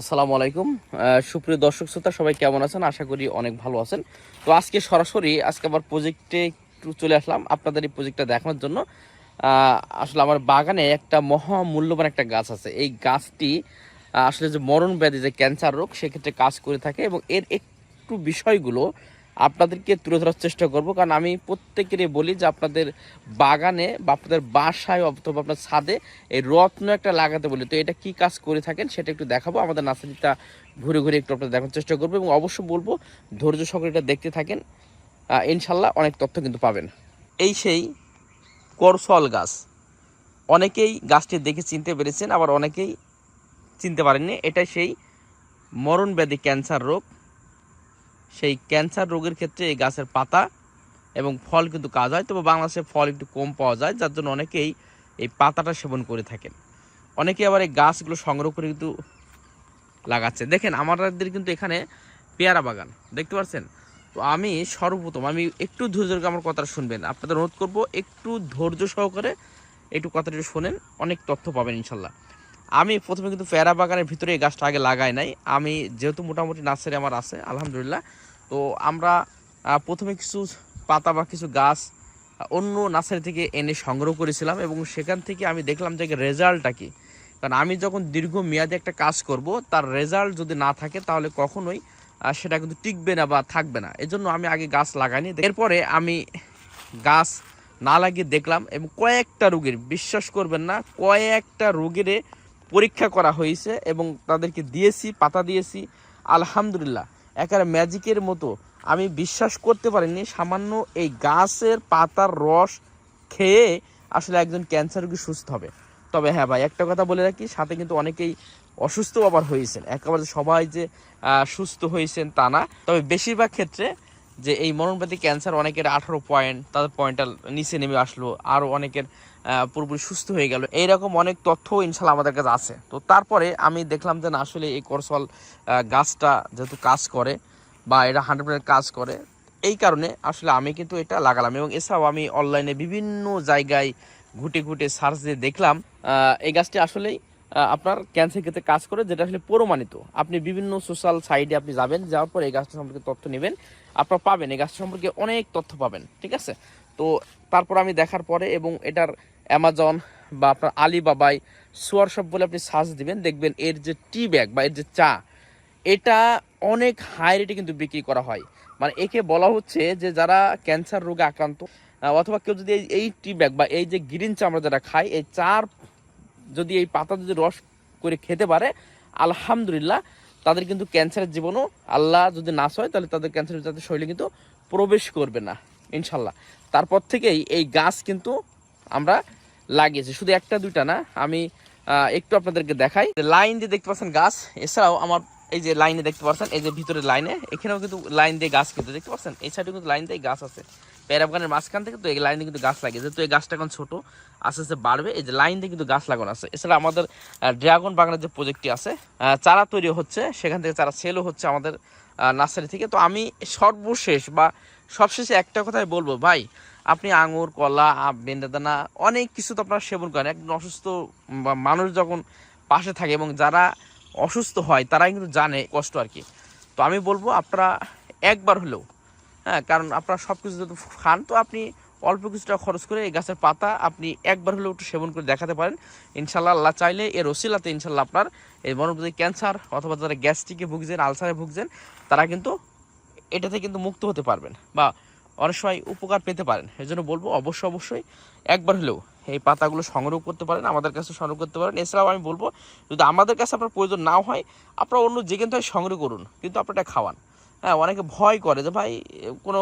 আসসালামু আলাইকুম। সুপ্রিয় দর্শক শ্রোতা, সবাই কেমন আছেন? আশা করি অনেক ভালো আছেন। তো আজকে সরাসরি, আজকে আবার প্রজেক্টে একটু চলে আসলাম আপনাদের এই প্রজেক্টটা দেখানোর জন্য। আসলে আমার বাগানে একটা মহা মূল্যবান একটা গাছ আছে। এই গাছটি আসলে যে মরণ ব্যাধি, যে ক্যান্সার রোগ, সেক্ষেত্রে কাজ করে থাকে এবং এর একটু বিষয়গুলো আপনাদেরকে তুলে ধরার চেষ্টা করব। কারণ আমি প্রত্যেকেরই বলি যে আপনাদের বাগানে বা আপনাদের বাসায় অথবা আপনার ছাদে এই রত্ন একটা লাগাতে বলি। তো এটা কি কাজ করে থাকেন সেটা একটু দেখাবো। আমাদের নার্সারিটা ঘুরে ঘুরে একটু আপনাদের দেখার চেষ্টা করব এবং অবশ্যই বলব, ধৈর্য সহকারে এটা দেখতে থাকেন ইনশাল্লাহ অনেক তথ্য কিন্তু পাবেন। এই সেই করসল গাছ। অনেকেই গাছটি দেখে চিনতে পেরেছেন, আবার অনেকেই চিনতে পারেননি। এটা সেই মরণ ব্যাধি ক্যান্সার রোগ। সেই ক্যান্সার রোগের ক্ষেত্রে এই গাছের পাতা এবং ফল কিন্তু কাজ হয়। তবে বাংলাদেশে ফল একটু কম পাওয়া যায়, যার জন্য অনেকেই এই পাতাটা সেবন করে থাকেন। অনেকে আবার এই গাছগুলো সংগ্রহ করে কিন্তু লাগাচ্ছে। দেখেন, আমাদের কিন্তু এখানে পেয়ারা বাগান, দেখতে পাচ্ছেন? তো আমি সর্বপ্রথম, আমি একটু ধৈর্য ধরে আমার কথাটা শুনবেন। আপনাদের অনুরোধ করব, একটু ধৈর্য সহকারে একটু কথাটা শোনেন, অনেক তথ্য পাবেন ইনশাল্লাহ। আমি প্রথমে কিন্তু পেয়ারা বাগানের ভিতরে এই গাছটা আগে লাগাই নাই। আমি যেহেতু মোটামুটি নার্সারি আমার আছে, আলহামদুলিল্লাহ। তো আমরা প্রথমে কিছু পাতা বা কিছু গাছ অন্য নার্সারি থেকে এনে সংগ্রহ করেছিলাম এবং সেখান থেকে আমি দেখলাম যে রেজাল্টটা কি। কারণ আমি যখন দীর্ঘ মেয়াদে একটা কাজ করব, তার রেজাল্ট যদি না থাকে তাহলে কখনোই সেটা কিন্তু টিকবে না বা থাকবে না। এজন্য আমি আগে গাছ লাগাইনি। এরপরে আমি গাছ না লাগিয়ে দেখলাম এবং কয়েকটা রোগীর, বিশ্বাস করবেন না, কয়েকটা রোগীরে পরীক্ষা করা হয়েছে এবং তাদেরকে দিয়েছি, পাতা দিয়েছি। আলহামদুলিল্লাহ একার ম্যাজিকের মতো। আমি বিশ্বাস করতে পারিনি, সামান্য এই গাছের পাতার রস খেয়ে আসলে একজন ক্যান্সার রোগী সুস্থ হবে। তবে হ্যাঁ ভাই, একটা কথা বলে রাখি, সাথে কিন্তু অনেকেই অসুস্থ আবার হয়েছেন। একেবারে সবাই যে সুস্থ হয়েছেন তা না। তবে বেশিরভাগ ক্ষেত্রে যে এই মরণব্যাধি ক্যান্সার অনেকের আঠারো পয়েন্ট তাদের পয়েন্টটা নিচে নেমে আসলো আরও অনেকের পুরোপুরি সুস্থ হয়ে গেল। এইরকম অনেক তথ্য ইনশাল্লাহ আমাদের কাছে আছে। তো তারপরে আমি দেখলাম যে না, আসলে এই করসল গাছটা যেহেতু কাজ করে বা এটা হান্ড্রেড পার্সেন্ট কাজ করে, এই কারণে আসলে আমি কিন্তু এটা লাগালাম। এবং এছাড়াও আমি অনলাইনে বিভিন্ন জায়গায় ঘুটে ঘুটে সার্চ দিয়ে দেখলাম এই গাছটি আসলেই আপনার ক্যান্সার ক্ষেত্রে কাজ করে, যেটা আসলে প্রমাণিত। আপনি বিভিন্ন সোশ্যাল সাইটে আপনি যাবেন, যাওয়ার পর এই গাছটা সম্পর্কে তথ্য নেবেন, আপনারা পাবেন, এই গাছটা সম্পর্কে অনেক তথ্য পাবেন, ঠিক আছে? তো তারপর আমি দেখার পরে এবং এটার অ্যামাজন বা আপনার আলিবাবাই সোয়ার শপ বলে আপনি সার্চ দিবেন, দেখবেন এর যে টি ব্যাগ বা এর যে চা, এটা অনেক হাই রেটে কিন্তু বিক্রি করা হয়। মানে একে বলা হচ্ছে যে যারা ক্যান্সার রোগে আক্রান্ত অথবা কেউ যদি এই টি ব্যাগ বা এই যে গ্রিন চা আমরা যারা খাই, এই চার যদি এই পাতা যদি রস করে খেতে পারে, আলহামদুলিল্লাহ, তাদের কিন্তু ক্যান্সারের জীবনও আল্লাহ যদি নাশ হয়, তাহলে তাদের ক্যান্সারের যাতে শরীরে কিন্তু প্রবেশ করবে না, ইনশাল্লাহ। তারপর থেকেই এই গাছ কিন্তু আমরা লাগিয়েছি। শুধু একটা, দুইটা না, আমি একটু আপনাদেরকে দেখাই। লাইন দিয়ে দেখতে পাচ্ছেন গাছ, এছাড়াও আমার এই যে লাইনে দেখতে পাচ্ছেন, এই যে ভিতরে লাইনে, এখানেও কিন্তু লাইন দিয়ে গাছ কিন্তু দেখতে পাচ্ছেন, এই সাইডে কিন্তু লাইন দিয়ে গাছ আছে। প্যারাবাগানের মাঝখান থেকে তো এই লাইনে কিন্তু গাছ লাগিয়েছে যেহেতু এই গাছটা এখন ছোটো, আস্তে আস্তে বাড়বে। এই যে লাইন দিয়ে কিন্তু গাছ লাগানো আছে। এছাড়া আমাদের ড্রাগন বাগানের যে প্রজেক্টটি আছে চারা তৈরি হচ্ছে। সেখান থেকে চারা সেলও হচ্ছে আমাদের নার্সারি থেকে। তো আমি সর্বশেষ বা সবশেষে একটা কথাই বলব, ভাই, আপনি আঙুর, কলা বেন্দাদানা অনেক কিছু তো আপনারা সেবন করেন। একজন অসুস্থ মানুষ যখন পাশে থাকে এবং যারা অসুস্থ হয়, তারাই কিন্তু জানে কষ্ট আর কি। তো আমি বলব, আপনারা একবার হলেও হ্যাঁ কারণ আপনারা সব কিছু যদি খান, তো আপনি অল্প কিছুটা খরচ করে এই গাছের পাতা আপনি একবার হলেও একটু সেবন করে দেখাতে পারেন। ইনশাল্লাহ আল্লাহ চাইলে এর ওসিলাতে ইনশাল্লাহ আপনার এই মনোপ্রতি ক্যান্সার অথবা যারা গ্যাস্ট্রিকে ভুগছেন, আলসারে ভুগছেন, তারা কিন্তু এটাতে কিন্তু মুক্ত হতে পারবেন বা অনেক সময় উপকার পেতে পারেন। এই জন্য বলব, অবশ্যই অবশ্যই একবার হলেও এই পাতাগুলো সংগ্রহ করতে পারেন, আমাদের কাছে সংগ্রহ করতে পারেন। এছাড়াও আমি বলব, যদি আমাদের কাছে আপনার প্রয়োজন নাও হয়, আপনারা অন্য যেখান থেকে সংগ্রহ করুন, কিন্তু আপনারা এটা খাওয়ান। হ্যাঁ অনেকে ভয় করে যে, ভাই, কোনো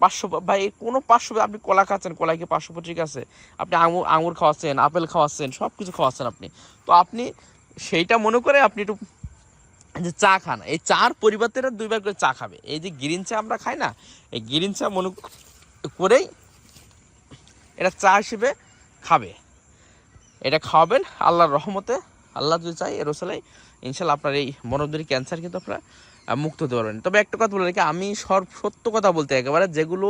পাঁচশো ভাই, কোনো পাঁচশো আপনি কলা খাচ্ছেন, কলায় কি পাঁচশো ঠিক আছে? আপনি আঙুর আঙুর খাওয়াচ্ছেন, আপেল খাওয়াচ্ছেন সব কিছু খাওয়াচ্ছেন আপনি। তো আপনি সেইটা মনে করে আপনি একটু যে, চা খান। এই চার পরিবর্তে দুইবার করে চা খাবে। এই যে, গ্রিন চা আমরা খাই না, এই গ্রিন চা মনে করেই এটা চা হিসেবে খাবে। এটা খাওয়াবেন আল্লাহর রহমতে। আল্লাহ যদি চাই এর ওসালাই ইনশাল্লাহ আপনার এই মনোদরী ক্যান্সার কিন্তু আপনারা মুক্ত হতে পারবেন। তবে একটা কথা বলে রাখি, আমি সর সত্য কথা বলতে একেবারে যেগুলো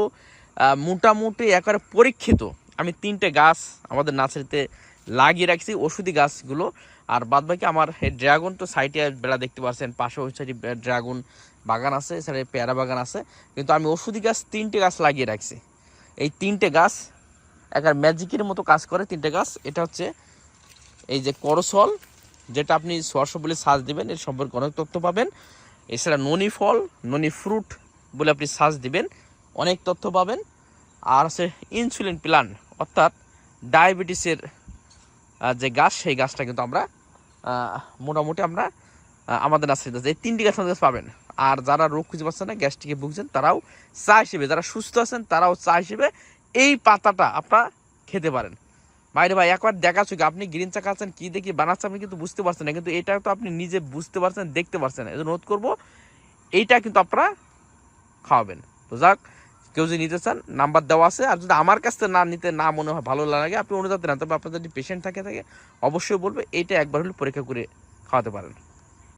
মোটামুটি একেবারে পরীক্ষিত। আমি তিনটে গাছ আমাদের নার্সারিতে লাগিয়ে রাখছি, ওষুধি গাছগুলো। আর বাদ বাকি আমার ড্রাগন তো সাইডে বেড়া দেখতে পাচ্ছেন পাশে ওই সাইডে ড্রাগন বাগান আছে এছাড়া পেয়ারা বাগান আছে। কিন্তু আমি ওষুধি গাছ তিনটে গাছ লাগিয়ে রাখছি। এই তিনটে গাছ একার ম্যাজিকের মতো কাজ করে তিনটে গাছ। এটা হচ্ছে এই যে করসল, যেটা আপনি সরষ বলে সাজ দিবেন, এর সম্পর্কে অনেক তথ্য পাবেন। এছাড়া ননি ফল, ননি ফ্রুট বলে আপনি সাজ দিবেন, অনেক তথ্য পাবেন। আর আছে ইনসুলিন প্লান অর্থাৎ ডায়াবেটিসের যে গাছ, সেই গাছটা কিন্তু আমরা মোটামুটি আমরা আমাদের নার্সারিতে। এই তিনটি গাছ আমাদের পাবেন। আর যারা রোগ খুঁজে পাচ্ছেন না, গ্যাস্ট্রিকে ভুগছেন, তারাও চা হিসেবে, যারা সুস্থ আছেন, তারাও চা হিসেবে এই পাতাটা আপনারা খেতে পারেন। বাইরে ভাই একবার দেখা শুকি আপনি গ্রিন চা খাচ্ছেন, কি দেখি বানাচ্ছে আপনি কিন্তু বুঝতে পারছেন না, কিন্তু এটা তো আপনি নিজে বুঝতে পারছেন, দেখতে পারছেন এই জন্য করব, এইটা কিন্তু আপনারা খাওয়াবেন। তো যাক, কেউ যদি নিতে চান, নাম্বার দেওয়া আছে, আর যদি আমার কাছ থেকে না নিতে, না মনে হয়, ভালো লাগে, আপনি অনুযায়ী না তবে আপনার যদি পেশেন্ট থাকে থাকে, অবশ্যই বলবে, এইটা একবার হলে পরীক্ষা করে খাওয়াতে পারেন।